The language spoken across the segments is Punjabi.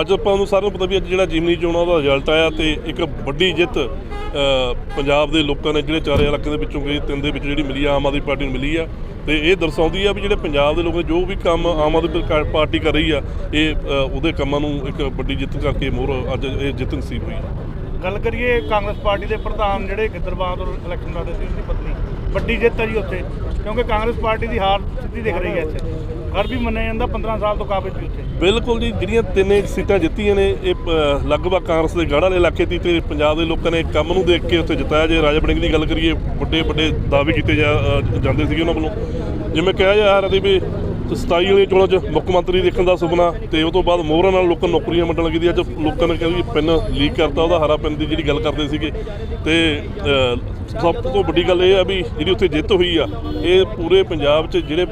ਅੱਜ ਆਪਾਂ ਨੂੰ ਸਾਰਿਆਂ ਨੂੰ ਪਤਾ ਵੀ ਅੱਜ ਜਿਹੜਾ ਜਿਮਨੀ ਚੋਣਾਂ ਦਾ ਰਿਜ਼ਲਟ ਆਇਆ ਤੇ ਇੱਕ ਵੱਡੀ ਜਿੱਤ ਪੰਜਾਬ ਦੇ ਲੋਕਾਂ ਨੇ ਜਿਹੜੇ ਚਾਰੇ ਇਲਾਕਿਆਂ ਦੇ ਵਿੱਚੋਂ ਗਈ ਤਿੰਨ ਦੇ ਵਿੱਚ ਜਿਹੜੀ ਮਿਲੀ ਆ, ਆਮ ਆਦਮੀ ਪਾਰਟੀ ਨੂੰ ਮਿਲੀ ਆ। ਤੇ ਇਹ ਦਰਸਾਉਂਦੀ ਆ ਵੀ ਜਿਹੜੇ ਪੰਜਾਬ ਦੇ ਲੋਕ ਨੇ ਜੋ ਵੀ ਕੰਮ ਆਮ ਆਦਮੀ ਪਾਰਟੀ ਕਰ ਰਹੀ ਆ, ਇਹ ਉਹਦੇ ਕੰਮਾਂ ਨੂੰ ਇੱਕ ਵੱਡੀ ਜਿੱਤ ਕਰਕੇ ਮੋਹਰ ਅੱਜ ਇਹ ਜਿੱਤ ਨਸੀਬ ਹੋਈ ਗੱਲ ਕਰੀਏ ਕਾਂਗਰਸ ਪਾਰਟੀ ਦੇ ਪ੍ਰਧਾਨ ਜਿਹੜੇ ਗਿੱਦਰਬਾਦ ਤੋਂ ਇਲੈਕਸ਼ਨ ਲੜਦੇ ਸੀ, ਉਹਦੀ ਪਤਨੀ। ਵੱਡੀ ਜਿੱਤ ਹੈ ਜੀ ਉੱਥੇ, ਕਿਉਂਕਿ ਕਾਂਗਰਸ ਪਾਰਟੀ ਦੀ ਹਾਰ ਸਿੱਧੀ ਦਿਖ ਰਹੀ ਹੈ ਇੱਥੇ। ਹਰ ਵੀ ਮੰਨਿਆ ਜਾਂਦਾ 15 ਸਾਲ ਤੋਂ ਕਾਬਜ ਵੀ ਉੱਥੇ। ਬਿਲਕੁਲ ਜੀ ਜਿਹੜੀਆਂ ਤਿੰਨੇ ਸੀਟਾਂ ਜਿੱਤੀਆਂ ਨੇ ਇਹ ਅ, ਲਗਭਗ ਕਾਂਗਰਸ ਦੇ ਗੜ੍ਹ ਵਾਲੇ ਇਲਾਕੇ ਦੀ ਤੇ ਪੰਜਾਬ ਦੇ ਲੋਕਾਂ ਨੇ ਕੰਮ ਨੂੰ ਦੇਖ ਕੇ ਉੱਥੇ ਜਿਤਾਇਆ। ਜੇ ਰਾਜਾ ਬੜਿੰਗ ਦੀ ਗੱਲ ਕਰੀਏ ਵੱਡੇ ਵੱਡੇ ਦਾਅਵੇ ਕੀਤੇ ਜਾ ਅ, ਜਾਂਦੇ ਸੀਗੇ ਉਹਨਾਂ ਵੱਲੋਂ। ਜਿਵੇਂ ਕਿਹਾ ਜਾ ਰਿਹਾ ਸੀ ਵੀ 27 ਵਾਲੀ ਚੋਣਾਂ 'ਚ ਮੁੱਖ ਮੰਤਰੀ ਦੇਖਣ ਦਾ ਸੁਪਨਾ ਤੇ ਉਹ ਤੋਂ ਬਾਅਦ ਮੋਹਰਾਂ ਨਾਲ ਲੋਕਾਂ ਨੂੰ ਨੌਕਰੀਆਂ ਵੰਡਣ ਲੱਗੀ ਦੀ ਅੱਜ ਲੋਕਾਂ ਨੇ ਕਹਿੰਦੇ ਪੈਨ ਲੀਕ ਕਰਤਾ ਉਹਦਾ ਹਰਾ ਪੈਨ ਦੀ ਜਿਹੜੀ ਗੱਲ ਕਰਦੇ ਸੀਗੇ। ਤੇ ਸਭ ਤੋਂ ਵੱਡੀ ਗੱਲ ਇਹ ਆ ਵੀ ਜਿਹੜੀ ਉੱਥੇ ਜਿੱਤ ਹੋਈ ਆ ਇਹ ਪੂਰੇ ਪੰਜਾਬ 'ਚ ਜਿਹੜੇ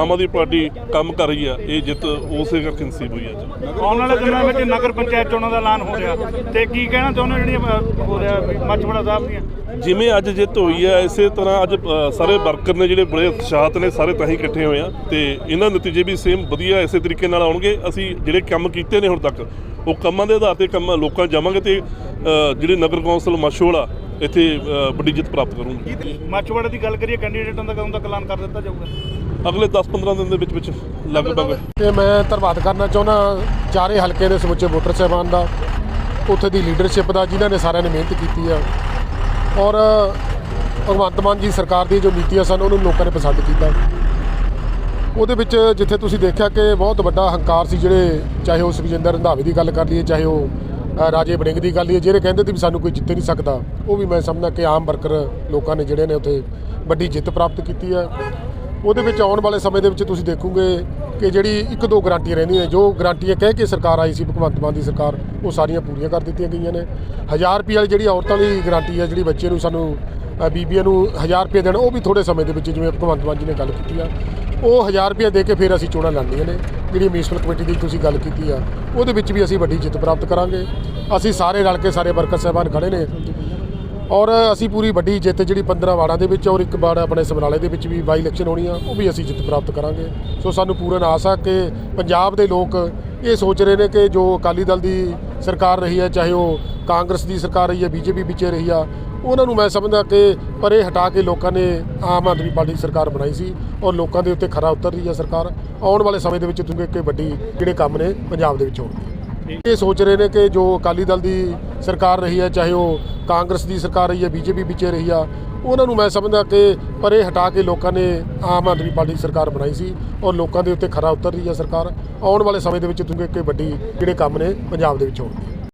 ਆਮ ਆਦਮੀ ਪਾਰਟੀ ਕੰਮ ਕਰ ਰਹੀ ਆ ਇਹ ਜਿੱਤ ਉਸੇ ਕਰਕੇ ਨਸੀਬ ਹੋਈ ਅੱਜ। ਆਉਣ ਵਾਲੇ ਦਿਨਾਂ ਵਿੱਚ ਨਗਰ ਪੰਚਾਇਤ ਚੋਣਾਂ ਦਾ ਐਲਾਨ ਹੋ ਰਿਹਾ। ਤੇ ਕੀ ਕਹਿਣਾ ਚਾਹੁੰਦੇ ਜਿਹੜੀਆਂ ਹੋ ਰਿਹਾ ਮੱਛਵੜਾ ਸਾਹਿਬ ਦੀਆਂ? ਜਿਵੇਂ ਅੱਜ ਜਿੱਤ ਹੋਈ ਹੈ ਇਸੇ ਤਰ੍ਹਾਂ ਅੱਜ ਸਾਰੇ ਵਰਕਰ ਨੇ ਜਿਹੜੇ ਬੜੇ ਉਤਸ਼ਾਹਤ ਨੇ ਸਾਰੇ ਤਾਂ ਹੀ ਇਕੱਠੇ ਹੋਏ ਆ। ਤੇ ਇਹਨਾਂ ਦੇ ਨਤੀਜੇ ਵੀ ਸੇਮ ਵਧੀਆ ਇਸੇ ਤਰੀਕੇ ਨਾਲ ਆਉਣਗੇ ਅਸੀਂ ਜਿਹੜੇ ਕੰਮ ਕੀਤੇ ਨੇ ਹੁਣ ਤੱਕ ਉਹ ਕੰਮਾਂ ਦੇ ਆਧਾਰ ਤੇ ਕੰਮ ਲੋਕਾਂ ਜਾਵਾਂਗੇ ਤੇ ਜਿਹੜੇ ਨਗਰ ਕੌਂਸਲ ਮਸ਼ਹੂਰਾ ਇੱਥੇ ਵੱਡੀ ਜਿੱਤ ਪ੍ਰਾਪਤ ਕਰੂੰਗੇ ਮੱਛਵੜਾ ਦੀ ਗੱਲ ਕਰੀਏ ਕੈਂਡੀਡੇਟਾਂ ਦਾ ਕਦੋਂ ਤੱਕ ਐਲਾਨ ਕਰ ਦਿੱਤਾ ਜਾਊਗਾ? ਅਗਲੇ 10-15 ਦਿਨ ਦੇ ਵਿੱਚ ਵਿੱਚ ਲਗਭਗ। ਤੇ ਮੈਂ ਧੰਨਵਾਦ ਕਰਨਾ ਚਾਹੁੰਦਾ ਚਾਰੇ ਹਲਕੇ ਦੇ ਸਮੁੱਚੇ ਵੋਟਰ ਸਾਹਿਬਾਨ ਦਾ ਉੱਥੇ ਦੀ ਲੀਡਰਸ਼ਿਪ ਦਾ ਜਿਨ੍ਹਾਂ ਨੇ ਸਾਰਿਆਂ ਨੇ ਮਿਹਨਤ ਕੀਤੀ ਆ। ਔਰ ਭਗਵੰਤ ਮਾਨ ਜੀ ਸਰਕਾਰ ਦੀ ਜੋ ਨੀਤੀਆਂ ਸਨ ਉਹਨੂੰ ਲੋਕਾਂ ਨੇ ਪਸੰਦ ਕੀਤਾ। ਉਹਦੇ ਵਿੱਚ ਜਿੱਥੇ ਤੁਸੀਂ ਦੇਖਿਆ ਕਿ ਬਹੁਤ ਵੱਡਾ ਹੰਕਾਰ ਸੀ ਜਿਹੜੇ ਚਾਹੇ ਉਹ ਸੁਖਜਿੰਦਰ ਰੰਧਾਵੇ ਦੀ ਗੱਲ ਕਰ ਲਈਏ, ਚਾਹੇ ਉਹ ਰਾਜੇ ਵੜਿੰਗ ਦੀ ਗੱਲ ਲਈਏ, ਜਿਹੜੇ ਕਹਿੰਦੇ ਸੀ ਵੀ ਸਾਨੂੰ ਕੋਈ ਜਿੱਤ ਨਹੀਂ ਸਕਦਾ, ਉਹ ਵੀ ਮੈਂ ਸਮਝਦਾ ਕਿ ਆਮ ਵਰਕਰ ਲੋਕਾਂ ਨੇ ਜਿਹੜੇ ਨੇ ਉੱਥੇ ਵੱਡੀ ਜਿੱਤ ਪ੍ਰਾਪਤ ਕੀਤੀ ਹੈ। ਉਹਦੇ ਵਿੱਚ ਆਉਣ ਵਾਲੇ ਸਮੇਂ ਦੇ ਵਿੱਚ ਤੁਸੀਂ ਦੇਖੋਗੇ ਕਿ ਜਿਹੜੀ ਇੱਕ ਦੋ ਗਰੰਟੀਆਂ ਰਹਿੰਦੀਆਂ ਨੇ, ਜੋ ਗਾਰੰਟੀਆਂ ਕਹਿ ਕੇ ਸਰਕਾਰ ਆਈ ਸੀ, ਭਗਵੰਤ ਮਾਨ ਦੀ ਸਰਕਾਰ, ਉਹ ਸਾਰੀਆਂ ਪੂਰੀਆਂ ਕਰ ਦਿੱਤੀਆਂ ਗਈਆਂ ਨੇ। 1000 ਰੁਪਏ ਵਾਲੀ ਜਿਹੜੀ ਔਰਤਾਂ ਲਈ ਗਰੰਟੀ ਹੈ, ਜਿਹੜੀ ਬੱਚੇ ਨੂੰ ਸਾਨੂੰ ਬੀਬੀਆਂ ਨੂੰ 1000 ਰੁਪਏ ਦੇਣ, ਉਹ ਵੀ ਥੋੜੇ ਸਮੇਂ ਦੇ ਵਿੱਚ ਜਿਵੇਂ ਭਗਵੰਤ ਮਾਨ ਜੀ ਨੇ ਗੱਲ ਕੀਤੀ ਆ। ਉਹ 1000 ਰੁਪਏ ਦੇ ਕੇ ਫਿਰ ਅਸੀਂ ਚੋਣਾਂ ਲੜਨੀਆਂ ਨੇ। ਜਿਹੜੀ ਮਿਊਨਿਸਪਲ ਕਮੇਟੀ ਦੀ ਤੁਸੀਂ ਗੱਲ ਕੀਤੀ ਆ, ਉਹਦੇ ਵਿੱਚ ਵੀ ਅਸੀਂ ਵੱਡੀ ਜਿੱਤ ਪ੍ਰਾਪਤ ਕਰਾਂਗੇ। ਅਸੀਂ ਸਾਰੇ ਰਲ ਕੇ ਸਾਰੇ ਵਰਕਰ ਸਾਹਿਬਾਨ ਖੜੇ ਨੇ। ਔਰ ਅਸੀਂ ਪੂਰੀ ਵੱਡੀ ਜਿੱਤ ਜਿਹੜੀ 15 ਵਾਰਡਾਂ ਦੇ ਵਿੱਚ ਔਰ ਇੱਕ ਵਾਰਡ ਆਪਣੇ ਸਮਰਾਲੇ ਦੇ ਵਿੱਚ ਵੀ ਬਾਈ ਇਲੈਕਸ਼ਨ ਹੋਣੀ ਆ, ਉਹ ਵੀ ਅਸੀਂ ਜਿੱਤ ਪ੍ਰਾਪਤ ਕਰਾਂਗੇ। ਸੋ ਸਾਨੂੰ ਪੂਰਨ ਆਸ ਆ ਕਿ ਪੰਜਾਬ ਦੇ ਲੋਕ ਇਹ ਸੋਚ ਰਹੇ ਨੇ ਕਿ ਜੋ ਅਕਾਲੀ ਦਲ ਦੀ ਸਰਕਾਰ ਰਹੀ ਹੈ, ਚਾਹੇ ਉਹ ਕਾਂਗਰਸ ਦੀ ਸਰਕਾਰ ਰਹੀ ਹੈ ਬੀਜੇਪੀ ਵਿੱਚ ਰਹੀ ਆ ਉਹਨਾਂ ਨੂੰ ਮੈਂ ਸਮਝਦਾ ਕਿ ਪਰੇ ਹਟਾ ਕੇ ਲੋਕਾਂ ਨੇ ਆਮ ਆਦਮੀ ਪਾਰਟੀ ਦੀ ਸਰਕਾਰ ਬਣਾਈ ਸੀ ਔਰ ਲੋਕਾਂ ਦੇ ਉੱਤੇ ਖਰਾ ਉਤਰ ਰਹੀ ਹੈ ਸਰਕਾਰ। ਆਉਣ ਵਾਲੇ ਸਮੇਂ ਦੇ ਵਿੱਚ ਤੁਸੀਂ ਕਿ ਵੱਡੀ ਜਿਹੜੇ ਕੰਮ ਨੇ ਪੰਜਾਬ ਦੇ ਵਿੱਚ ਹੋਣਗੇ। ਇਹ ਸੋਚ ਰਹੇ ਨੇ ਕਿ ਜੋ ਅਕਾਲੀ ਦਲ ਦੀ ਸਰਕਾਰ ਰਹੀ ਹੈ ਚਾਹੇ ਉਹ ਕਾਂਗਰਸ ਦੀ ਸਰਕਾਰ ਰਹੀ ਹੈ ਬੀਜੇਪੀ ਵਿੱਚ ਰਹੀ ਆ ਉਹਨਾਂ ਨੂੰ ਮੈਂ ਸਮਝਦਾ ਕਿ ਪਰੇ ਹਟਾ ਕੇ ਲੋਕਾਂ ਨੇ ਆਮ ਆਦਮੀ ਪਾਰਟੀ ਦੀ ਸਰਕਾਰ ਬਣਾਈ ਸੀ ਔਰ ਲੋਕਾਂ ਦੇ ਉੱਤੇ ਖਰਾ ਉਤਰ ਰਹੀ ਹੈ ਸਰਕਾਰ। ਆਉਣ ਵਾਲੇ ਸਮੇਂ ਦੇ ਵਿੱਚ ਤੁਸੀਂ ਕਿ ਵੱਡੀ ਜਿਹੜੇ ਕੰਮ ਨੇ ਪੰਜਾਬ ਦੇ ਵਿੱਚ ਹੋਣਗੇ।